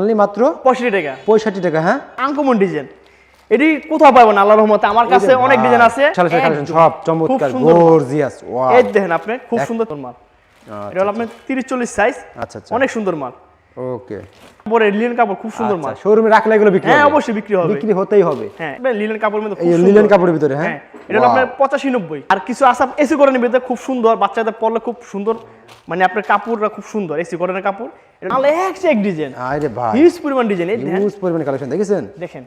Only মাত্র পঁয়ষট্টি টাকা। পঁয়ষট্টি টাকা হ্যাঁ? আঙ্কমন ডিজাইন। এটি কোথাও পাবো না আল্লাহর রহমতে। আমার কাছে অনেক ডিজাইন আছে। সব চমৎকার গর্জিয়াস ওয়াও এই দেখেন আপনি খুব সুন্দর মাল। এটা হলো আপনার তিরিশ চল্লিশ সাইজ আচ্ছা আচ্ছা। অনেক সুন্দর মাল। ওকে পরে লিলেন কাপড় খুব সুন্দর মাল। শোরুমে রাখলে এগুলো বিক্রি হ্যাঁ অবশ্যই বিক্রি হবে। বিক্রি হতেই হবে। হ্যাঁ লিলেন কাপড়ের মধ্যে এই লিলেন। কাপড়ের ভিতরে হ্যাঁ? হ্যাঁ এটা হলো আপনার পঁচাশি নব্বই। আর কিছু আসাম এসি কটনের ভিতরে খুব সুন্দর বাচ্চাদের পরলে খুব সুন্দর মানে আপনার কাপড়টা খুব সুন্দর এসি কটনের কাপড়। এটা এক ডিজাইন আরে ভাই হিউজ পরিমাণ ডিজাইন হিউজ পরিমাণ কালেকশন দেখেছেন? দেখেন।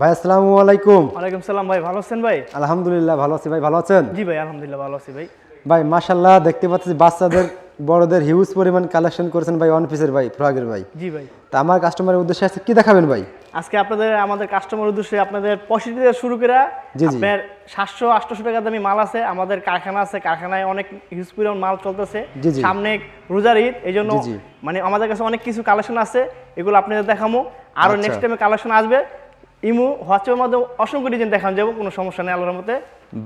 ভাই আসসালামু আলাইকুম। ওয়ালাইকুম সালাম ভাই ভালো আছেন ভাই? আলহামদুলিল্লাহ ভালো আছি ভাই ভালো আছেন? জি ভাই আলহামদুলিল্লাহ ভালো আছি ভাই। ভাই মাশাল্লাহ দেখতে পাচ্ছি বাচ্চাদের বড়দের হিউজ পরিমাণ কালেকশন করেছেন ভাই ওয়ান পিসের ভাই ফ্রগের ভাই। জি ভাই। তা আমার কাস্টমারের উদ্দেশ্যে আছে কি দেখাবেন ভাই? আজকে আপনাদের আমাদের কাস্টমার উদ্দেশ্যে আপনাদের পঁয়ষট্টি থেকে শুরু করে। আপনার সাতশো আটশো টাকা দামি মাল আছে আমাদের কারখানা আছে কারখানায় অনেক হিউজ পরিমাণ মাল চলতেছে। সামনে রোজার ঈদ এই জন্য। মানে আমাদের কাছে অনেক কিছু কালেকশন আছে এগুলো আপনাদের দেখামো আরও। নেক্সট টাইমে কালেকশন আসবে ইমু হোয়াটসঅ্যাপের মাধ্যমে অসংখ্য ডিজাইন দেখানো যাব কোনো সমস্যা নেই আল্লাহর মধ্যে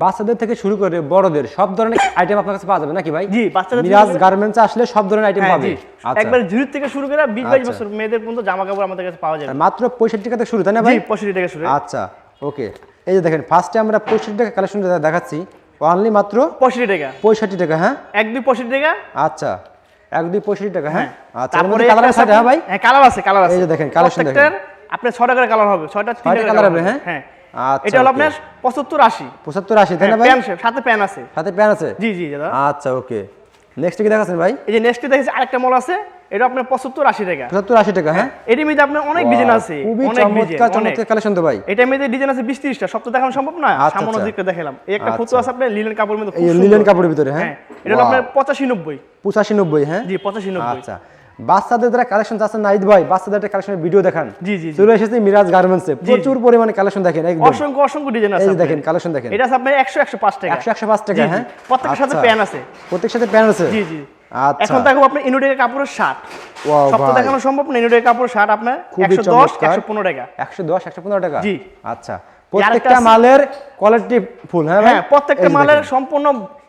বাচ্চাদের থেকে শুরু করে বড়দের সব ধরনের আইটেম আপনার কাছে পাওয়া যাবে নাকি ভাই? জি, বাচ্চাদের মিরাজ গার্মেন্টস আসলে সব ধরনের আইটেম হ্যাঁ পাবে। আচ্ছা। একবার ঝুড়ি থেকে শুরু করে বিশ বাইশ আচ্ছা। বছর মেয়েদের পর্যন্ত জামা কাপড় আমাদের কাছে পাওয়া যাবে। মাত্র পঁয়ষট্টি টাকা থেকে শুরু তাই না ভাই? জি ভাই পঁয়ষট্টি টাকা শুরু। আচ্ছা ওকে। এই যে দেখেন ফার্স্টে আমরা পঁয়ষট্টি টাকা কালেকশন দেখাচ্ছি অনলি মাত্র পঁয়ষট্টি টাকা। পঁয়ষট্টি টাকা হ্যাঁ? এক দুই পঁয়ষট্টি টাকা। আচ্ছা এক দুই পঁয়ষট্টি টাকা হ্যাঁ? আচ্ছা তারপরে কালার আছে হ্যাঁ ভাই? হ্যাঁ কালার আছে কালার আছে এই যে দেখেন, কালেকশন দেখেন। আপনার ছয়টা করে কালার হবে ছয়টা তিনটা ছয়টা করে colour colour হবে, হ্যাঁ? হ্যাঁ আচ্ছা, এটা হলো আপনার পঁচাত্তর আশি। পঁচাত্তর আশি তাই না ভাই? সাথে প্যান আছে। সাথে প্যান আছে? জি জি দাদা। আচ্ছা ওকে। নেক্সট কি দেখাচ্ছেন ভাই? এই যে নেক্সটে দেখেছি আরেকটা মল আছে এটা আপনার পঁচাত্তর আশি টাকা। পঁচাত্তর আশি টাকা হ্যাঁ? এটির মধ্যে আপনার অনেক ডিজাইন আছে অনেক চমৎকার চমৎকার কালেকশন তো ভাই। এটার মধ্যে ডিজাইন আছে বিশ ত্রিশটা সব তো দেখানো সম্ভব না আচ্ছা, সামান্য আচ্ছা। দিকটা দেখালাম। এই একটা আচ্ছা। আছে আপনার লিলেন কাপড়ের মধ্যে খুব এই। লিলেন কাপড়ের ভিতরে হ্যাঁ? হ্যাঁ এটা আপনার পঁচাশি নব্বই। পঁচাশি নব্বই হ্যাঁ? জি পঁচাশি নব্বই। আচ্ছা। বাচ্চাদের যারা কালেকশন নাইদ ভাই বাচ্চাদের একটা কালেকশনের ভিডিও দেখান। জি, জি। চলে এসেছে মিরাজ গার্মেন্টসে প্রচুর পরিমাণে কালেকশন দেখেন একদম। অসংখ্য অসংখ্য ডিজাইন আছে দেখেন কালেকশন দেখেন। এটা আপনার একশো একশো পাঁচ টাকা। একশো একশো পাঁচ টাকা জি, জি। হ্যাঁ? সাথে আচ্ছা। প্যান আছে। প্রত্যেকের সাথে প্যান আছে? জি জি। আচ্ছা। এখন দেখো ইনুডের কাপড়ের শার্ট সব তো দেখানো সম্ভব না ইনুডের কাপড়ের শার্ট আপনার খুবই একশো দশ চমৎকার। একশো পনেরো টাকা। একশো দশ একশো পনেরো টাকা? জি। আচ্ছা। প্রত্যেকটা মালের কোয়ালিটি ফুল হ্যাঁ ভাই? হ্যাঁ প্রত্যেকটা মালের সম্পূর্ণ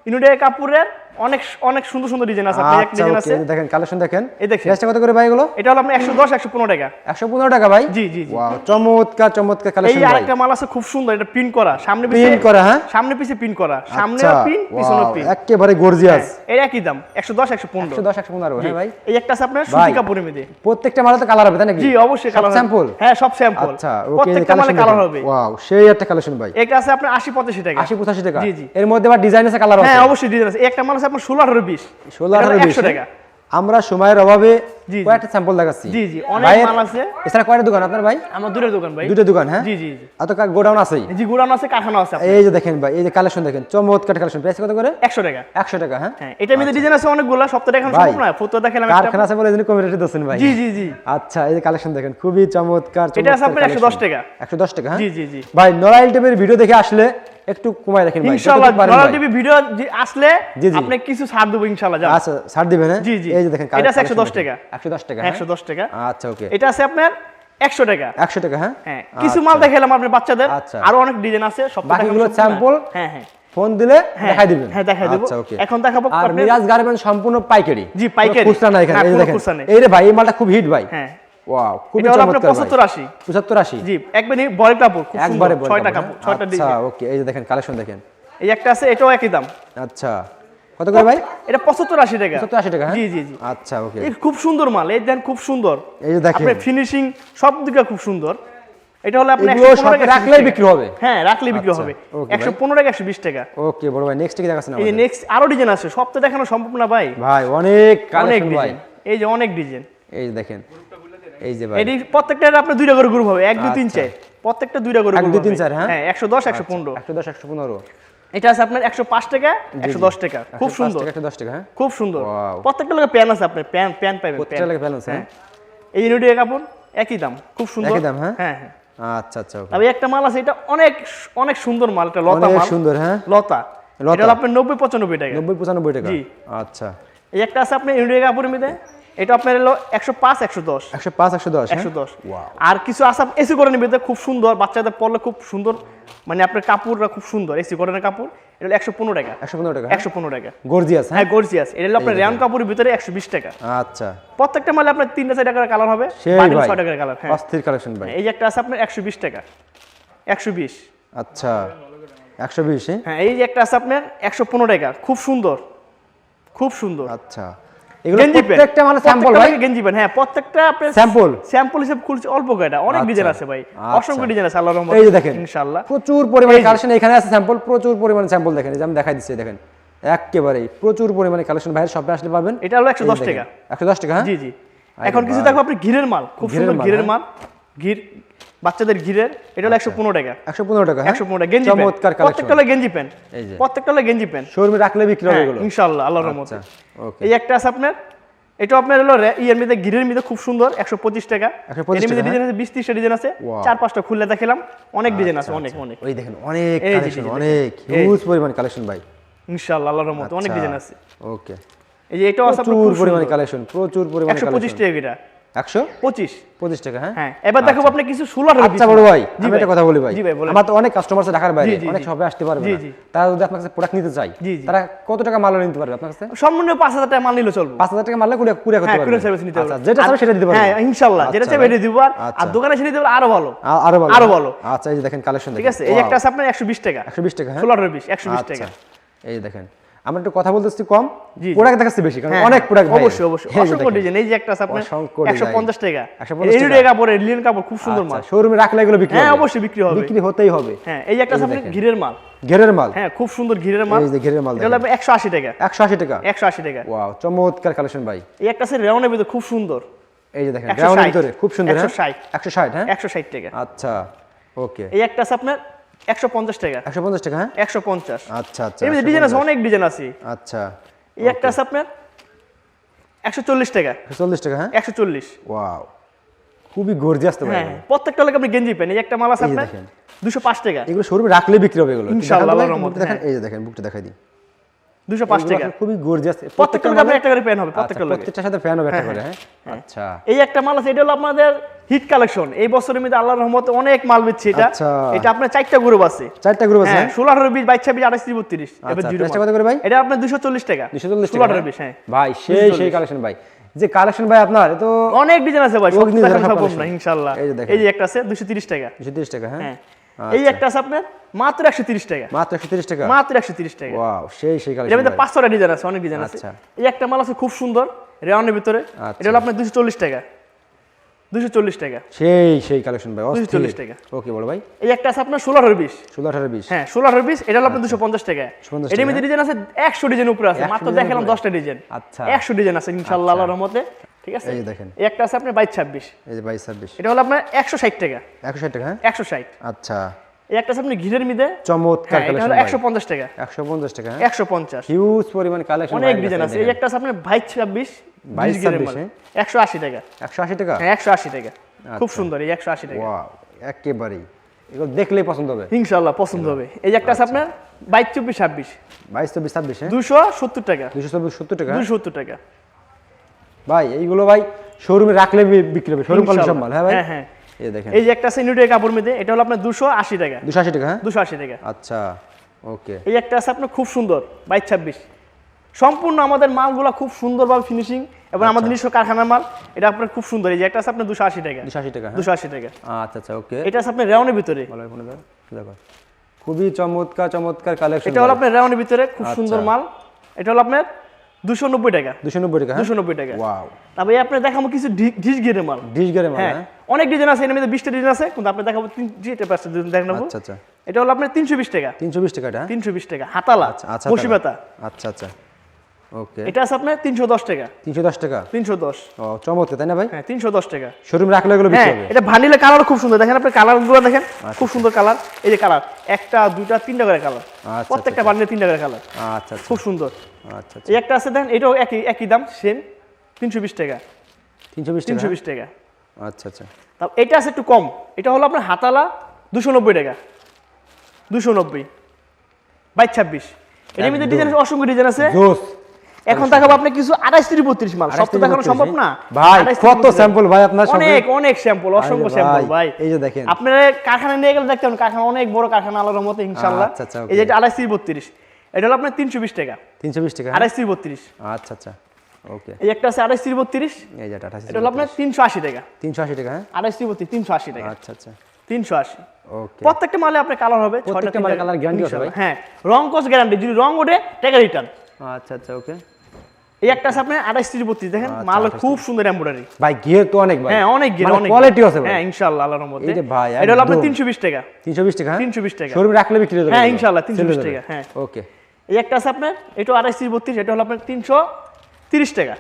ইনুডের কাপড়ের অনেক অনেক সুন্দর সুন্দর ডিজাইন আছে আপনার একটা আচ্ছা ডিজাইন আছে। দেখেন কালেকশন দেখেন। এই দেখেন। প্রাইসটা কত করে ভাই এগুলো? এটা হলো আপনার একশো দশ একশো পনেরো টাকা। একশো পনেরো টাকা ভাই? জি জি ওয়াও চমৎকার চমৎকার কালেকশন ভাই। আরেকটা মাল আছে খুব সুন্দর এটা প্রিন্ট করা। সামনে পিছে Print করা, হ্যাঁ? সামনে পিছে প্রিন্ট করা। সামনে প্রিন্ট পিছনে প্রিন্ট একেবারে গর্জিয়াস এই একই দাম একশো দশ একশো পনেরো। একশো দশ একশো পনেরো হ্যাঁ ভাই। এই একটা আছে আপনার সুতি কাপড়ের মধ্যে। প্রত্যেকটা মালে তো কালার হবে তাই নাকি? জি অবশ্যই সব কালার স্যাম্পল হ্যাঁ সব স্যাম্পল আচ্ছা প্রত্যেকটা মালে কালার হবে। ওয়াও সেই একটা কালেকশন ভাই। এটা আছে আপনার আশি পঁচাশি টাকা। আশি পঁচাশি টাকা। জি, জি। এর মধ্যে আবার ডিজাইন আছে কালার আছে। হ্যাঁ অবশ্যই ডিজাইন আছে। একটা মাল আছে আপনার ষোলো আঠারো বিশ। ষোলো আঠারো বিশ টাকা। আমরা সময়ের অভাবে। কয়েকটা স্যাম্পল দেখাচ্ছি। জি, জি, অনেক মাল আছে। এছাড়া কয়টা দোকান আপনার ভাই? আমার দূরের দোকান ভাই। দুটো দোকান হ্যাঁ? জি জি জি। এত গোডাউন আছেই। জি গুড়ান আছে কারখানা আছে এই যে দেখেন ভাই এই যে কালেকশন দেখেন চমৎকার কালেকশন প্রাইস কত করে? একশো টাকা। একশো টাকা হ্যাঁ? হ্যাঁ এটার মধ্যে ডিজাইন আছে অনেকগুলো সপ্তাহে এখন ভাই, সম্ভব না। ফটো দেখালাম কারখানা আছে বলে দিচ্ছেন ভাই। জি জি জি। আচ্ছা এই যে কালেকশন দেখেন খুবই চমৎকার এটা আছে আপনার 110 টাকা। একশো দশ টাকা হ্যাঁ? জি, জি, জি। ভাই নরাইল টেপের ভিডিও দেখে আসলে একটু কমাই রাখেন ভাই ইনশাআল্লাহ। টিভি ভিডিও আসলে। আপনি কিছু ছাড় দেবো ইনশাআল্লাহ আচ্ছা ছাড় দিবেন হ্যাঁ? জি, জি। এই যে দেখেন এটা 110 টাকা। একশো দশ টাকা একশো দশ টাকা। আচ্ছা ওকে। এটা আছে আপনার একশো টাকা। একশো টাকা হ্যাঁ? হ্যাঁ কিছু মাল দেখালাম আপনার বাচ্চাদের। আচ্ছা। আরও অনেক ডিজাইন আছে সব বাকিগুলো sample? হ্যাঁ হ্যাঁ। ফোন দিলে হ্যাঁ, দেখাই দিবেন। হ্যাঁ, দেখাই দেবো। আচ্ছা ওকে। এখন দেখাবো আর মিরাজ গার্মেন্ট সম্পূর্ণ পাইকারি। জি, পাইকারি। খুচরা না এখানে এই দেখেন। এই রে ভাই এই মালটা খুব হিট ভাই। হ্যাঁ। ওয়াও খুবই চমৎকার জি একবারে কাপড় খুব একবারে কাপড় হ্যাঁ? আচ্ছা ওকে এই যে দেখেন কালেকশন দেখেন। এই একটা আছে এটাও একই দাম। আচ্ছা কত করে ভাই? এটা পঁচাত্তর আশি টাকা। হ্যাঁ? জি জি জি। আচ্ছা ওকে এই খুব সুন্দর মাল এই দেন খুব সুন্দর। এই যে দেখেন। ফিনিশিং সব দিকে খুব সুন্দর। এটা হলো 115 টাকা, রাখলেই বিক্রি হবে। হ্যাঁ রাখলেই বিক্রি হবে। okay একশো ভাই। পনেরো টাকা একশো বিশ টাকা। ওকে বড় ভাই নেক্সট কি এই নেক্সট আরও ডিজাইন আছে সব তো দেখানো সম্ভব না ভাই। ভাই অনেক অনেক কালেকশন ভাই। ডিজাইন এই যে অনেক ডিজাইন এই যে দেখেন। এই যে এটি প্রত্যেকটা আপনার দুইটা করে গ্রুপ হবে এক দুই তিন আচ্ছা। চার। প্রত্যেকটা দুইটা করে এক, দুই, তিন, চার, হ্যাঁ? হ্যাঁ একশো দশ একশো পনেরো। একশো দশ একশো পনেরো। এটা আছে আপনার একশো পাঁচ টাকা একশো দশ টাকা। খুব সুন্দর। একটা দশ টাকা হ্যাঁ? খুব সুন্দর। প্রত্যেকটা লোকের প্যান আছে আপনার প্যান প্যান পাইবেন প্রত্যেকটা লাগে balance, হ্যাঁ? এই ইউনিটের কাপড় একই দাম খুব সুন্দর। একই দাম, হ্যাঁ? হ্যাঁ আচ্ছা আচ্ছা তবে একটা মাল আছে এটা অনেক অনেক সুন্দর মাল এটা লতা মাল। সুন্দর, হ্যাঁ? লতা। লতা। এটা আপনার নব্বই পঁচানব্বই টাকা। নব্বই পঁচানব্বই টাকা। জি। আচ্ছা। এই একটা আছে আপনার ইউনিটের কাপড়ের মধ্যে। এটা আপনার হলো একশো পাঁচ একশো দশ। একশো পাঁচ একশো দশ হ্যাঁ? একশো দশ। আর কিছু এসি করে নিবে খুব সুন্দর বাচ্চাদের পরলে খুব সুন্দর মানে আপনার কাপড়টা খুব সুন্দর এসি কটনের কাপড় এটা হলো একশো পনেরো টাকা। একশো পনেরো টাকা একশো পনেরো টাকা। গর্জিয়াস হ্যাঁ? হ্যাঁ গর্জিয়াস এটা হলো আপনার র্যাম কাপড়ের ভিতরে একশো বিশ টাকা। আচ্ছা। প্রত্যেকটা মালে আপনার তিনটা চার টাকার কালার হবে ছয় টাকার কালার হ্যাঁ। অস্থির কালেকশন ভাই। এই যে একটা আছে আপনার একশো বিশ টাকা। একশো বিশ। আচ্ছা। একশো বিশ হ্যাঁ? হ্যাঁ এই যে একটা আছে আপনার একশো পনেরো টাকা। খুব সুন্দর। খুব সুন্দর। আচ্ছা। এগুলো প্রত্যেকটা মানে স্যাম্পল ভাই। গেঞ্জি প্যান্ট। হ্যাঁ প্রত্যেকটা আপনার Sample? স্যাম্পল হিসেবে খুলছে অল্প কয়টা। অনেক আচ্ছা, ডিজাইন আছে ভাই। আচ্ছা। অসংখ্য ডিজাইন আছে আল্লাহর রহমতে। এই যে দেখেন ইনশাআল্লাহ। প্রচুর পরিমাণে কালেকশন এখানে আছে স্যাম্পল প্রচুর পরিমাণে স্যাম্পল দেখেন এই যে আমি দেখাই দিচ্ছি দেখেন। একেবারেই প্রচুর পরিমাণে কালেকশন ভাইয়ের শপে আসলে পাবেন। এটা হলো 110 টাকা। একশো দশ টাকা হ্যাঁ? জি জি। এখন কিছু দেখো আপনি ঘিরের মাল খুব সুন্দর ঘিরের হ্যাঁ। মাল। ঘির বাচ্চাদের ঘিরের এটা হলো একশো পনেরো টাকা। একশো পনেরো টাকা হ্যাঁ? একশো পনেরো টাকা গেঞ্জি চমৎকার প্রত্যেকটা হলো গেঞ্জি প্যান্ট। প্রত্যেকটা হলো গেঞ্জি প্যান্ট। শোরুমে রাখলে বিক্রি হবে হ্যাঁ এগুলো? ইনশাআল্লাহ আল্লাহর রহমতে। আচ্ছা এই একটা আছে আপনার এটা আপনার হলো ইয়ের মধ্যে ঘিরের মধ্যে খুব সুন্দর একশো পঁচিশ টাকা। এর মধ্যে ডিজাইন আছে বিশ ত্রিশটা ডিজাইন আছে। চার পাঁচটা খুললে দেখালাম অনেক ডিজাইন আছে অনেক অনেক। ওই দেখেন অনেক কালেকশন অনেক হিউজ পরিমাণ কালেকশন ভাই। ইনশাআল্লাহ আল্লাহর রহমতে অনেক আচ্ছা, ডিজাইন আছে। ওকে এই যে এটাও আছে প্রচুর পরিমাণে কালেকশন প্রচুর পরিমাণে পঁচিশ টাকা এটা। একশো? পঁচিশ। পঁচিশ টাকা হ্যাঁ? এবার দেখাবো আপনি কিছু ষোলো আচ্ছা বড় ভাই আমি একটা কথা বলি ভাই। জি ভাই বলেন। আমার তো অনেক কাস্টমার আছে ঢাকার বাইরে জি, জি, অনেক জি। আসতে পারবে জি, না। জি। তারা যদি আপনার কাছে প্রোডাক্ট নিতে চাই জি, জি। তারা কত টাকা মাল নিতে পারবে আপনার কাছে? সম্পূর্ণ পাঁচ হাজার টাকা মাল নিলে চলবে। পাঁচ হাজার টাকা মারলে কুড়িয়ে কুড়িয়ে করতে পারবে। সার্ভিস নিতে আচ্ছা পারবে। যেটা চাবে সেটা দিতে পারবে। হ্যাঁ ইনশাআল্লাহ যেটা আচ্ছা দিব আর আর আচ্ছা। দোকানে নিতে পারবে আরও ভালো। আরও ভালো। আরও ভালো। আচ্ছা এই যে দেখেন কালেকশন ঠিক আছে এই একটা আছে আপনার একশো বিশ টাকা। একশো বিশ টাকা হ্যাঁ? বিশ একশো বিশ আচ্ছা। টাকা। এই দেখেন। আমরা একটু কথা বলতেছি কম। প্রোডাক্ট দেখাচ্ছি বেশি কারণ হ্যাঁ, অনেক হ্যাঁ, প্রোডাক্ট অবশ্যই। অবশ্যই অসংখ্য ডিজাইন এই যে একটা আছে আপনার অসংখ্য একশো design। পঞ্চাশ টাকা। 150 এলইডি টাকা। কাপড় এলিয়ন কাপড় খুব সুন্দর মাল। শোরুমে রাখলে এগুলো বিক্রি হ্যাঁ অবশ্যই বিক্রি হবে। বিক্রি হতেই হবে। হ্যাঁ এই যে একটা আছে আপনার ঘিরের মাল। ঘেরের মাল? হ্যাঁ খুব সুন্দর ঘিরের মাল। এই যে ঘিরের মাল এটা একশো আশি টাকা। একশো আশি টাকা? একশো আশি টাকা। ওয়াও চমৎকার কালেকশন ভাই। এই একটা আছে রেওনের ভিতরে খুব সুন্দর। এই যে দেখেন 160 ব্রাউনের ভিতরে খুব সুন্দর হ্যাঁ? 160 হ্যাঁ? একশো ষাট টাকা। আচ্ছা ওকে। এই একটা আছে আপনার একশো পঞ্চাশ টাকা। একশো পঞ্চাশ টাকা হ্যাঁ? একশো পঞ্চাশ। আচ্ছা আচ্ছা এর ডিজাইন আছে অনেক ডিজাইন আছে। আচ্ছা এই একটা আছে আপনার একশো চল্লিশ টাকা। চল্লিশ টাকা হ্যাঁ? একশো চল্লিশ। ওয়াও খুবই গর্জিয়াস তো হ্যাঁ প্রত্যেকটা লোক আপনি গেঞ্জি পেন। এই একটা মাল আছে আপনার। দুশো পাঁচ টাকা। এগুলো শোরুমে রাখলে বিক্রি হবে এগুলো। ইনশাআল্লাহ, দেখান হ্যাঁ। এই যে দেখেন বুকটা দেখাই দিই দুশো পাঁচ টাকা। খুবই গর্জিয়াস প্রত্যেকটা লোক আপনার একটা করে পেন হবে প্রত্যেকটা লোক প্রত্যেকটার সাথে ফ্যান হবে একটা করে হ্যাঁ। আচ্ছা। এই একটা মাল আছে এটা হলো আপনাদের হিট কালেকশন। এই বছরের মধ্যে আল্লাহর রহমতে অনেক মাল বেচছে এটা। আচ্ছা। এটা আপনার চারটা গ্রুপ আছে। চারটা গ্রুপ আছে হ্যাঁ হ্যাঁ? ষোলো আঠারো বিশ বাইশ ছাব্বিশ আঠাশ ত্রিশ বত্রিশ। এবার আচ্ছা, জিরো কত করে ভাই? এটা আপনার দুশো চল্লিশ টাকা। দুশো চল্লিশ ষোলো টাকা আঠারো হ্যাঁ? বিশ হ্যাঁ। ভাই সেই সেই কালেকশন ভাই। যে কালেকশন ভাই আপনার তো অনেক ডিজাইন আছে ভাই সব সম্ভব না ইনশাল্লাহ এই যে দেখেন। এই যে একটা আছে দুশো তিরিশ টাকা। দুশো তিরিশ টাকা হ্যাঁ? হ্যাঁ। এই একটা আছে আপনার মাত্র একশো তিরিশ টাকা। মাত্র একশো তিরিশ টাকা? মাত্র একশো তিরিশ টাকা। ওয়াও সেই সেই এর কালেকশন মধ্যে পাঁচ ছটা ডিজাইন আছে অনেক ডিজাইন আছে। আচ্ছা। এই একটা মাল আছে খুব সুন্দর রেওয়ানের ভিতরে। আচ্ছা। এটা হলো আপনার দুশো চল্লিশ টাকা। দুশো চল্লিশ টাকা। সেই সেই কালেকশন ভাই 240 টাকা। ওকে বলো ভাই। এই একটা আছে আপনার ষোলো আঠারো বিশ ষোলো আঠারো বিশ হ্যাঁ ষোলো আঠারো বিশ এটা হলো আপনার দুশো পঞ্চাশ টাকা। 150 এটার মধ্যে ডিজাইন আছে একশো ডিজাইন উপরে আছে 100 মাত্র দেখালাম উপরে? দশটা ডিজাইন আচ্ছা। একশো ডিজাইন আছে ইনশাল্লাহ আল্লাহর রহমতে। ঠিক আছে? এই দেখেন। এই একটা আছে আপনার বাইশ ছাব্বিশ। এই যে বাইশ ছাব্বিশ। এটা হলো আপনার একশো ষাট টাকা। একশো ষাট টাকা হ্যাঁ? একশো ষাট। আচ্ছা। এই একটা আপনি ঘিরের মিদে চমৎকার হ্যাঁ এটা কালেকশন হলো একশো পঞ্চাশ টাকা। একশো পঞ্চাশ টাকা হ্যাঁ? একশো পঞ্চাশ। হিউজ পরিমাণ কালেকশন অনেক ডিজাইন আছে। এই একটা ছাব্বিশ 22 26 হ্যাঁ? একশো আশি টাকা। একশো আশি টাকা? হ্যাঁ একশো আশি টাকা। খুব আচ্ছা। সুন্দর এই একশো আশি টাকা। ওয়াও একেবারেই। এগুলো দেখলেই পছন্দ হবে। ইনশাল্লাহ পছন্দ হবে। এই একটা আচ্ছা। আছে আপনার বাইশ চব্বিশ ছাব্বিশ। বাইশ চব্বিশ ছাব্বিশ হ্যাঁ? দুশো সত্তর টাকা। দুশো চব্বিশ সত্তর টাকা হ্যাঁ? দুশো সত্তর টাকা। ভাই এইগুলো ভাই শোরুমে রাখলে বিক্রি হবে। শোরুম সব মাল হ্যাঁ ভাই? হ্যাঁ হ্যাঁ। এই দেখেন। এই যে একটা আছে নিউটের কাপড় মধ্যে এটা হলো আপনার দুশো আশি টাকা। দুশো আশি টাকা হ্যাঁ? দুশো আশি টাকা। আচ্ছা ওকে। এই একটা আছে আপনার খুব সুন্দর বাইশ ছাব্বিশ। সম্পূর্ণ আমাদের মালগুলো খুব সুন্দরভাবে ফিনিশিং এবং আচ্ছা। আমাদের নিজস্ব কারখানার মাল এটা আপনার খুব সুন্দর। এই যে একটা আছে আপনার দুশো আশি টাকা। দুশো আশি টাকা হ্যাঁ? দুশো আশি টাকা। আচ্ছা আচ্ছা ওকে। এটা আছে আপনার রেওনের ভিতরে। দেখো। খুবই চমৎকার চমৎকার কালেকশন এটা হলো আপনার রেওনের ভিতরে খুব আচ্ছা। সুন্দর মাল। এটা হলো আপনার দুশো নব্বই টাকা। দুশো নব্বই টাকা হ্যাঁ? দুশো নব্বই টাকা। ওয়াও তারপরে আপনার দেখাবো কিছু ডিশ গিরের মাল। ডিশ গেরে মাল হ্যাঁ। হ্যাঁ? অনেক ডিজাইন আছে এর মধ্যে বিশটা ডিজাইন আছে কিন্তু আপনি দেখাবো তিন যেটা পারছে দেখাবো আচ্ছা আচ্ছা। এটা হলো আপনার তিনশো বিশ টাকা। তিনশো বিশ টাকা হ্যাঁ? তিনশো বিশ টাকা। হাতালা আচ্ছা আচ্ছা আচ্ছা আচ্ছা। ওকে এটা আছে আপনার তিনশো দশ টাকা। তিনশো দশ টাকা? তিনশো দশ। ও চমৎকার তাই না ভাই? হ্যাঁ তিনশো দশ টাকা। শোরুম রাখলে এগুলো হ্যাঁ এটা ভানিলা কালার খুব সুন্দর। দেখেন আপনি কালারগুলো দেখেন খুব সুন্দর কালার এই যে কালার একটা দুইটা তিনটা করে কালার প্রত্যেকটা ভানিলা তিনটা করে কালার আচ্ছা। খুব সুন্দর। আচ্ছা আচ্ছা। এই একটা আছে দেখেন এটাও একই একই দাম সেম তিনশো বিশ টাকা। তিনশো বিশ তিনশো বিশ টাকা। আচ্ছা আচ্ছা। তা এটা আছে একটু কম এটা হলো আপনার হাতালা দুশো নব্বই টাকা। দুশো নব্বই। বাইশ ছাব্বিশ। এর মধ্যে ডিজাইন অসংখ্য ডিজাইন আছে। এখন দেখাবো আপনি কিছু আড়াইশ তিরিশ বত্রিশ মাল। সব তো দেখানো সম্ভব না? ভাই কত স্যাম্পল ভাই আপনার অনেক অনেক স্যাম্পল অসংখ্য স্যাম্পল ভাই, এই যে দেখেন। আপনার কারখানা নিয়ে গেলে দেখতে পাবেন কারখানা অনেক বড় কারখানা আলোর মতো ইনশাল্লাহ আচ্ছা, আচ্ছা, এই যে. এটা তিরিশ বত্রিশ। এটা হলো আপনার তিনশো বিশ টাকা। তিনশো বিশ টাকা হ্যাঁ? আড়াইশ তিরিশ বত্রিশ। আচ্ছা আচ্ছা। ওকে। এই একটা আছে আড়াইশ বত্রিশ। এই যে আঠাশি এটা হলো আপনার তিনশো আশি টাকা। তিনশো আশি টাকা হ্যাঁ? আড়াইশ বত্রিশ তিনশো আশি টাকা। আচ্ছা আচ্ছা। তিনশো আশি। ওকে। প্রত্যেকটা মালে আপনার কালার হবে ছয়টা প্রত্যেকটা মালে আছে ভাই? ইনশাল্লাহ, হ্যাঁ রং কস গ্যারান্টি যদি রং ওঠে টাকা রিটার্ন আচ্ছা আচ্ছা ওকে। এই একটা আছে আপনার আড়াইশ তিরিশ বত্রিশ দেখেন আচ্ছা, মাল খুব সুন্দর এমব্রয়ডারি ভাই গিয়ে তো অনেক হ্যাঁ অনেক গিয়ে অনেক কোয়ালিটি আছে ভাই। হ্যাঁ ইনশাআল্লাহ আল্লাহর রহমতে। এই যে ভাই, এটা হলো আপনার একদম। তিনশো বিশ টাকা। তিনশো বিশ টাকা হ্যাঁ? 320 টাকা। শোরুম রাখলে বিক্রি হয়ে হ্যাঁ? ইনশাআল্লাহ, 320 টাকা, হ্যাঁ। ওকে। এই একটা আছে আপনার এটা আড়াইশ তিরিশ বত্রিশ এটা হলো আপনার তিনশো তিরিশ টাকা।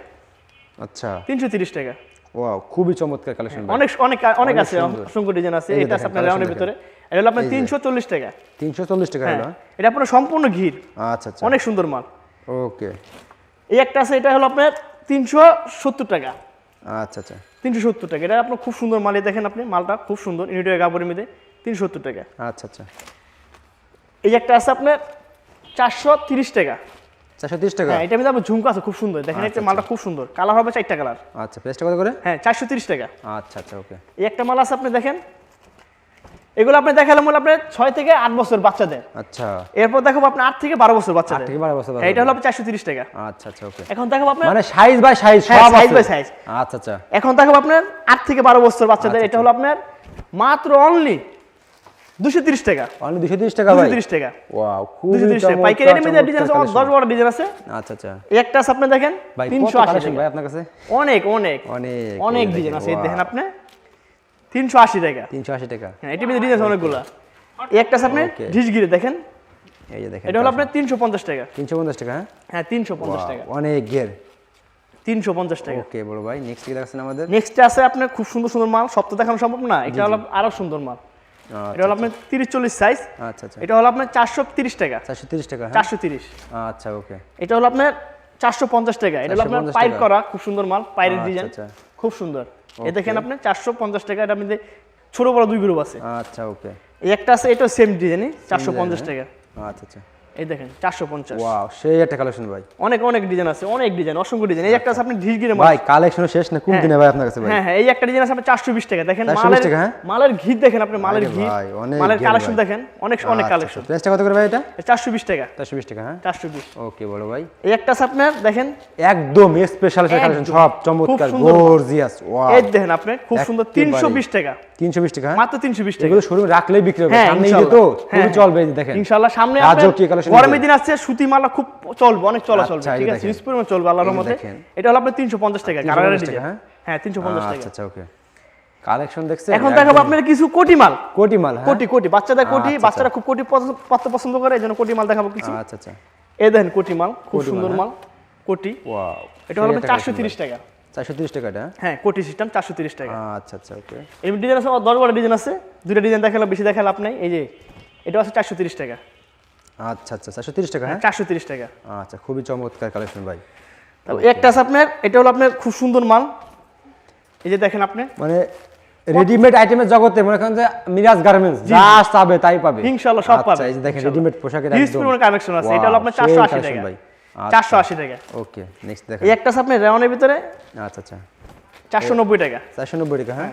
আচ্ছা। তিনশো তিরিশ টাকা। ওয়াও খুবই চমৎকার কালেকশন অনেক অনেক অনেক আছে। অসংখ্য ডিজাইন আছে এটা আছে আপনার রাউন্ডের ভিতরে। এটা হলো আপনার তিনশো চল্লিশ টাকা। তিনশো চল্লিশ টাকা হ্যাঁ এটা আপনার সম্পূর্ণ ঘির। আচ্ছা আচ্ছা। অনেক সুন্দর মাল। ওকে। এই একটা আছে এটা হলো আপনার তিনশো সত্তর টাকা। আচ্ছা আচ্ছা। তিনশো সত্তর টাকা। এটা আপনার খুব সুন্দর মাল দেখেন আপনি মালটা খুব সুন্দর। ইউনিটের কাপড়ের মধ্যে তিনশো সত্তর টাকা। আচ্ছা আচ্ছা। এই একটা আছে আপনার চারশো তিরিশ টাকা। চারশো তিরিশ টাকা? হ্যাঁ মধ্যে আপনার ঝুমকা আছে খুব সুন্দর। দেখেন একটা মালটা খুব সুন্দর। কালার হবে চারটা কালার। আচ্ছা প্রেসটা কত করে? হ্যাঁ চারশো তিরিশ টাকা। আচ্ছা আচ্ছা ওকে। এই একটা মাল আছে আপনি দেখেন। এগুলো আপনি দেখালাম হলো আপনার ছয় থেকে আট বছর বাচ্চাদের। আচ্ছা। এরপর দেখাবো আপনার আট থেকে বারো বছর বাচ্চাদের। থেকে 12 বছর হ্যাঁ, এটা হলো আপনার চারশো তিরিশ টাকা। আচ্ছা আচ্ছা ওকে। এখন দেখাবো আপনার মানে সাইজ বাই সাইজ size আছে। by আচ্ছা আচ্ছা। এখন দেখাবো আপনার আট থেকে বারো বছর বাচ্চাদের। আচ্ছা, এটা হলো আপনার মাত্র অনলি টাকা। অনলি টাকা ভাই? টাকা। ওয়াও টাকা। ডিজাইন আছে ডিজাইন আছে। আচ্ছা আচ্ছা। একটা আছে আপনি দেখেন ভাই তিনশো কত আশি কালেকশন টাকা। ভাই আপনার কাছে? অনেক অনেক। অনেক অনেক ডিজাইন আছে দেখেন আপনি। তিনশো আশি টাকা। তিনশো আশি টাকা। হ্যাঁ এটির মধ্যে ডিজাইন আছে অনেকগুলো। একটা আছে আপনি Okay. দেখেন। এই যে দেখেন এটা হলো আপনার তিনশো পঞ্চাশ টাকা। তিনশো পঞ্চাশ টাকা হ্যাঁ? হ্যাঁ তিনশো পঞ্চাশ টাকা। অনেক টাকা। ওকে বড় ভাই নেক্সট কি আমাদের? নেক্সট আছে আপনার খুব সুন্দর সুন্দর মাল। সব তো দেখানো সম্ভব না। এটা হলো আরও সুন্দর মাল। এটা হলো আপনার তিরিশ চল্লিশ সাইজ আচ্ছা আচ্ছা। এটা হলো আপনার চারশো তিরিশ টাকা। চারশো তিরিশ টাকা হ্যাঁ। চারশো তিরিশ। আচ্ছা ওকে। এটা হলো আপনার চারশো পঞ্চাশ টাকা। এটা হলো আপনার 450 পাইপ করা খুব সুন্দর মাল পাইরের আচ্ছা, ডিজাইন আচ্ছা। খুব সুন্দর। এ দেখেন আপনি চারশো পঞ্চাশ টাকা এটা মধ্যে ছোট বড় দুই গ্রুপ আছে। আচ্ছা ওকে। একটা আছে এটা সেম ডিজাইন চারশো পঞ্চাশ টাকা। আচ্ছা আচ্ছা। এই দেখেন চারশো পঞ্চাশ। ওয়াও সেই একটা কালেকশন ভাই। অনেক অনেক ডিজাইন আছে অনেক ডিজাইন অসংখ্য ডিজাইন এই একটা আছে আপনি ঢিসগিরে ভাই কালেকশন শেষ না কোন দিনে ভাই আপনার কাছে ভাই? হ্যাঁ হ্যাঁ এই একটা ডিজাইন আছে আপনার চারশো বিশ টাকা। দেখেন মালের হ্যাঁ? মালের ঘি দেখেন আপনি মালের ঘি মালের কালেকশন দেখেন অনেক অনেক কালেকশন প্রাইসটা কত করে ভাই এটা? চারশো বিশ টাকা। চারশো বিশ টাকা হ্যাঁ? চারশো বিশ। ওকে বড় ভাই। এই একটা আছে আপনার দেখেন। একদম স্পেশাল কালেকশন সব চমৎকার। গর্জিয়াস ওয়াও এই দেখেন আপনি খুব সুন্দর একেবারে। তিনশো বিশ টাকা। টাকা হ্যাঁ? মাত্র তিনশো বিশ টাকা। এগুলো শোরুমে রাখলেই বিক্রি হবে। হ্যাঁ, সামনে ঈদে তো হ্যাঁ, চলবে দেখেন। ইনশাআল্লাহ সামনে রাজকীয় collection গরমের দিন আসছে সুতি মালা খুব চলবে অনেক চলা চলবে আচ্ছা, ঠিক আছে? দেখেন। পরিমাণ চলবে আল্লাহর রহমতে। এটা হলো আপনার টাকা কালারের ডিজাইন। হ্যাঁ? টাকা আচ্ছা আচ্ছা ওকে। কালেকশন দেখছেন? এখন দেখাবো আপনার কিছু কোটি মাল। কোটি মাল কোটি কোটি বাচ্চাদের কোটি বাচ্চারা খুব কোটি পছন্দ- করে কোটি মাল দেখাবো কিছু। আচ্ছা আচ্ছা। এই দেখেন কোটি মাল খুব সুন্দর? মাল কোটি। ওয়াও এটা হলো চারশো তিরিশ টাকা। চারশো তিরিশ টাকা এটা? হ্যাঁ কোটি সিস্টেম চারশো তিরিশ টাকা। হ্যাঁ? আচ্ছা আচ্ছা ওকে। এই ডিজাইন আছে দশ বারো ডিজাইন আছে। দুটো ডিজাইন দেখালে বেশি দেখালে লাভ নাই। এই যে এটা আছে চারশো তিরিশ টাকা। আচ্ছা আচ্ছা চারশো তিরিশ টাকা হ্যাঁ? চারশো তিরিশ টাকা। আচ্ছা খুবই চমৎকার কালেকশন ভাই। তারপর একটা আছে আপনার এটা হলো আপনার খুব সুন্দর মাল। এই যে দেখেন আপনি। মানে রেডিমেড আইটেমের জগতে মনে করেন যে মিরাজ গার্মেন্টস যা চাবে তাই পাবে। ইনশাআল্লাহ সব আচ্ছা, এই দেখেন রেডিমেড পোশাকের একদম কালেকশন আছে। এটা হলো আপনার Wow, চারশো সেই আশি collection টাকা। ভাই। চারশো আশি টাকা। ওকে নেক্সট দেখেন। এই একটা আছে আপনার রেওয়ানের ভিতরে? আচ্ছা আচ্ছা। চারশো নব্বই টাকা। চারশো নব্বই টাকা হ্যাঁ?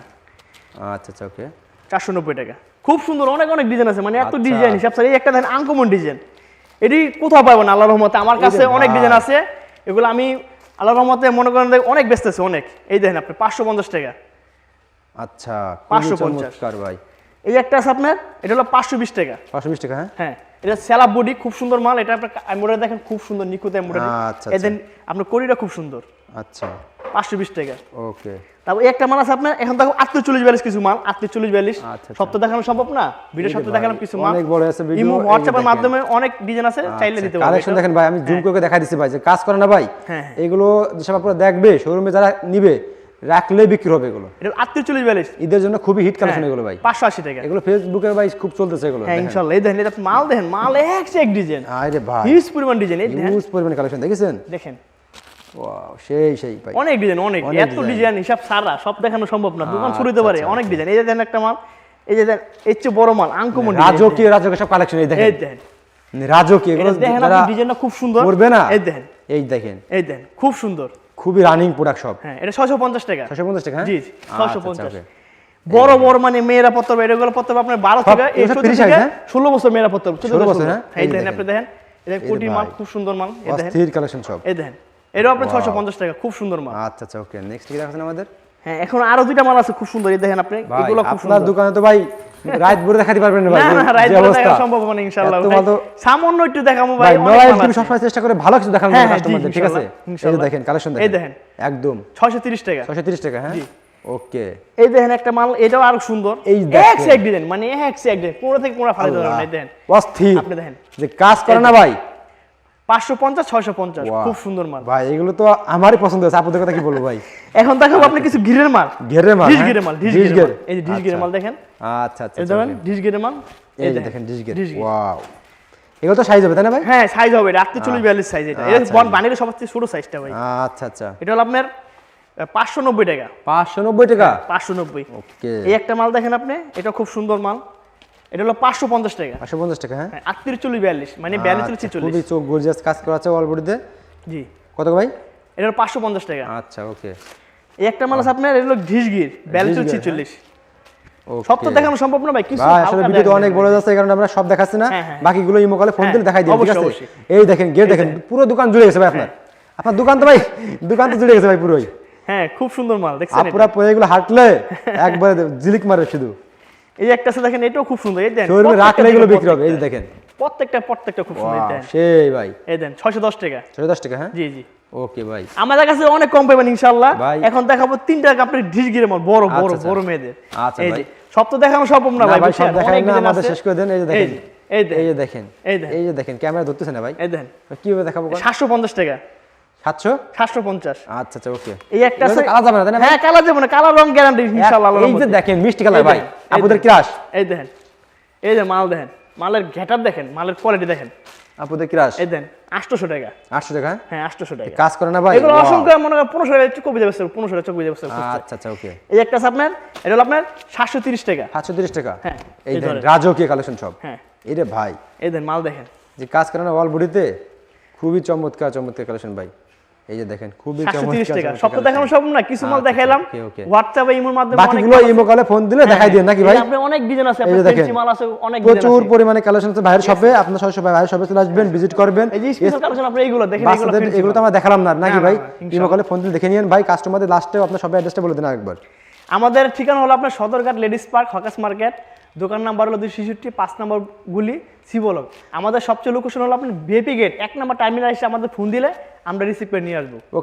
আচ্ছা আচ্ছা ওকে। চারশো নব্বই টাকা। খুব সুন্দর অনেক অনেক ডিজাইন আছে মানে এত আচ্ছা। ডিজাইন হিসাব স্যার এই একটা দেখেন আনকমন ডিজাইন এটি কোথাও পাবো না আল্লাহ রহমতে। আমার কাছে অনেক ডিজাইন আছে। এগুলো আমি আল্লাহ রহমতে মনে করেন অনেক ব্যস্ত আছে অনেক। এই দেখেন আপনি পাঁচশো পঞ্চাশ টাকা। আচ্ছা পাঁচশো পঞ্চাশ। ভাই। এই একটা আছে আপনার এটা হলো পাঁচশো বিশ টাকা। পাঁচশো বিশ টাকা হ্যাঁ? হ্যাঁ এটা স্যালাব বডি খুব সুন্দর মাল। এটা আপনার এমব্রয়ডারি দেখেন খুব সুন্দর নিখুঁত এমব্রয়ডারি আচ্ছা, এই দেন আপনার কড়িটা খুব সুন্দর। আচ্ছা। পাঁচশো বিশ টাকা। ওকে। তারপর একটা মাল আছে আপনার এখন দেখো আটচল্লিশ বিয়াল্লিশ কিছু মাল আটচল্লিশ বিয়াল্লিশ আচ্ছা, সব তো দেখানো সম্ভব না। ভিডিও এই যে সব তো দেখালাম কিছু মাল। অনেক বড় আছে ইমো হোয়াটসঅ্যাপের মাধ্যমে অনেক ডিজাইন আছে চাইলে দিতে পারবে কালেকশন দেখেন ভাই আমি জুম করে দেখা দিচ্ছি ভাই যে কাজ করে না ভাই হ্যাঁ, হ্যাঁ। এগুলো যেসব আপনারা দেখবে শোরুমে যারা নিবে রাখলে বিক্রি হবে এগুলো। এটা আটচল্লিশ বিয়াল্লিশ। ঈদের জন্য খুবই হিট কালেকশন এগুলো ভাই। পাঁচশো আশি টাকা। এগুলো ফেসবুকে ভাই খুব চলতেছে এগুলো হ্যাঁ ইনশাল্লাহ। এই দেখেন এটা মাল দেখেন মাল এক এক ডিজাইন আরে ভাই। হিউজ পরিমাণ ডিজাইন এই ইউজ পরিমাণ কালেকশন দেখেছেন? দেখেন। ওয়াও সেই সেই ভাই। অনেক ডিজাইন অনেক। এত ডিজাইন হিসাব সারা সব দেখানো সম্ভব না। দোকান শুরু হতে আচ্ছা, পারে আচ্ছা, অনেক ডিজাইন এই যে দেখেন একটা মাল এই যে দেখেন এর চেয়ে বড় মাল আঙ্কমন রাজকীয় রাজকীয় সব কালেকশন এই এই দেখেন। রাজকীয় এগুলো দেখেন ডিজাইনটা খুব সুন্দর। করবে না এই দেখেন। এই দেখেন। এই দেখেন খুব সুন্দর। খুবই রানিং প্রোডাক্ট সব। হ্যাঁ এটা ছয়শো পঞ্চাশ টাকা। ছশো পঞ্চাশ টাকা হ্যাঁ? জি জি আচ্ছা, ছয়শো আচ্ছা। বড় বড় মানে মেয়েরা পত্র এগুলো পত্র আপনার বারো সব- থেকে এই 30 থেকে হ্যাঁ? ষোলো বছর মেয়েরা পত্র 16 বছর, হ্যাঁ? এই দেখেন। আপনি দেখেন এটা কোটি মাল খুব সুন্দর মাল এই দেখেন। অস্থির কালেকশন সব। এই দেখেন এটাও আপনার ছয়শো পঞ্চাশ টাকা খুব সুন্দর মাল। আচ্ছা আচ্ছা ওকে নেক্সট কি দেখাছেন আমাদের? হ্যাঁ এখন আরও দুইটা মাল আছে খুব সুন্দর এই দেখেন আপনি। এগুলো খুব সুন্দর। দোকানে তো ভাই রাত ভরে দেখাতে পারবেন না ভাই না দেখা সম্ভব না ইনশাআল্লাহ। ভাই। সামান্য একটু দেখাবো ভাই তুমি সবসময় চেষ্টা করে ভালো কিছু দেখানোর হ্যাঁ, হ্যাঁ, কাস্টমারদের ঠিক আছে? এই। দেখেন কালেকশন এই দেখেন। দেখেন। একদম। 630 টাকা। 630 টাকা হ্যাঁ? ওকে। এই দেখেন একটা মাল এটাও আরও সুন্দর। এই এক দেখেন। এক ডিজাইন মানে এক সে এক ডিজাইন কোন থেকে কোন ফালাই ধরে না দেখেন। অস্থির। আপনি দেখেন। যে কাজ করে না ভাই। 550 650 Wow. খুব সুন্দর মাল। ভাই এগুলো তো আমারই পছন্দ হয়েছে। আপনাদের কথা কি বলব ভাই? এখন দেখাবো আপনি কিছু গিরের মাল। ঘেরে মাল ডিশ হ্যাঁ? গিরের মাল ডিশ ডিশ গিরের এই যে ডিশ গিরের আচ্ছা। মাল দেখেন। আচ্ছা আচ্ছা দেখেন ডিশ গিরের মাল। এই যে দেখেন ডিশ গির। ওয়াও। এগুলো তো সাইজ হবে তাই না ভাই? হ্যাঁ সাইজ হবে। এটা 48 42 সাইজ এটা। এটা আচ্ছা। বন বানিয়ে সবচেয়ে ছোট সাইজটা ভাই। আচ্ছা আচ্ছা। এটা হলো আপনার পাঁচশো নব্বই টাকা। পাঁচশো নব্বই টাকা? পাঁচশো নব্বই। ওকে এই একটা মাল দেখেন আপনি। এটা খুব সুন্দর মাল। এটা হলো পাঁচশো পঞ্চাশ টাকা। পাঁচশো পঞ্চাশ টাকা হ্যাঁ? আটত্রিশ চল্লিশ বিয়াল্লিশ মানে বিয়াল্লিশ আচ্ছা, চল্লিশ। চল্লিশ খুবই চোখ গর্জিয়াস কাজ করা আছে অলবডিতে জি। কত ভাই? এটা হলো পাঁচশো পঞ্চাশ টাকা। আচ্ছা ওকে এই একটা মাল আছে আপনার এটা হলো ঢিসগির বিয়াল্লিশ চল্লিশ চল্লিশ সব তো দেখানো সম্ভব না ভাই কিছু আসলে হালকা ভিডিও তো দেখানো অনেক বড় যাচ্ছে এই কারণে আমরা সব দেখাচ্ছি না। হ্যাঁ, হ্যাঁ। বাকিগুলো ইমো কলে ফোন দিলে হ্যাঁ, দেখাই দিই ঠিক আছে এই দেখেন গেট দেখেন পুরো দোকান জুড়ে গেছে ভাই আপনার। আপনার দোকান তো ভাই দোকান তো জুড়ে গেছে ভাই পুরোই। হ্যাঁ খুব সুন্দর মাল দেখছেন পরে এগুলো হাঁটলে একবারে জিলিক মারে শুধু? এই একটা আছে দেখেন এটাও খুব সুন্দর। এই দেন শোরুমে রাখলে এগুলো বিক্রি হবে। এই দেখেন। প্রত্যেকটা প্রত্যেকটা খুব সুন্দর দেন। সেই ভাই। এই দেন ছয়শো দশ টাকা। ছয় দশ টাকা হ্যাঁ? জি জি। ওকে ভাই। আমাদের কাছে অনেক কম পাবেন ইনশাল্লাহ এখন দেখাবো তিনটা আপনার ঢিস গিরে মাল বড় বড় আচ্ছা, আচ্ছা। বড় মেয়েদের। আচ্ছা, এই যে সব তো দেখানো সম্ভব না ভাই সব? দেখাই না আমাদের শেষ করে দেন এই যে দেখেন। এই যে। দেখেন। এই দেখেন। এই যে দেখেন ক্যামেরা ধরতেছে না ভাই। এই দেন। কীভাবে দেখাবো? সাতশো পঞ্চাশ টাকা। সাতশো? সাতশো পঞ্চাশ। আচ্ছা আচ্ছা ওকে এই একটা আছে কালা যাবে না তাই না? হ্যাঁ যাবে না রং গ্যারান্টি ইনশাআল্লাহ এই যে দেখেন মিষ্টি কালার ভাই ক্রাশ এই দেখেন। এই যে মাল দেখেন মালের ঘেটার দেখেন মালের কোয়ালিটি দেখেন। আপুদের ক্রাশ এই দেন আটশোশো টাকা। আটশো টাকা? হ্যাঁ? আটশোশো টাকা। কাজ করে না ভাই? এগুলো অসংখ্য মনে করেন টাকা যাবে টাকা যাবে আচ্ছা আচ্ছা ওকে এই একটা আছে আপনার এটা হলো আপনার সাতশো তিরিশ টাকা। সাতশো তিরিশ টাকা? হ্যাঁ, এই রাজকীয় কালেকশন সব হ্যাঁ। এই রে ভাই। এই দেন মাল দেখেন। যে কাজ করে না বডিতে খুবই চমৎকার চমৎকার কালেকশন ভাই। এই যে দেখেন খুবই চমৎকার তিরিশ টাকা। চমৎকার সব তো দেখানো collection। না কিছু মাল আচ্ছা, দেখাইলাম। okay, okay. ইমোর মাধ্যমে অনেক বাকিগুলো ইমো কলে ফোন দিলে দেখাই দেন নাকি ভাই? আপনি অনেক ডিজাইন আছে আপনার যে মাল আছে অনেক প্রচুর পরিমাণে কালেকশন আছে ভাইয়ের শপে আপনার সবাই সবাই ভাইয়ের শপে চলে আসবেন ভিজিট করবেন। এই যে স্পেশাল কালেকশন আপনি এইগুলো দেখেন এগুলো বাচ্চাদের fancy এগুলো তো আমরা দেখালাম না নাকি ভাই? ইমো কলে ফোন দিলে দেখে নিন ভাই কাস্টমারদের লাস্টেও আপনার অ্যাড্রেসটা বলে দেন একবার আমাদের ঠিকানা হলো আপনার Sadarghat ladies park hawkers market. দোকান নাম্বার হলো দুই ছেষট্টি, পাঁচ নম্বর গুলি শিবলক আমাদের সবচেয়ে লোকেশন হলো আপনার ভিপি গেট এক নম্বর টার্মিনাল এসে আমাদের ফোন দিলে আমরা রিসিভ করে নিয়ে আসব।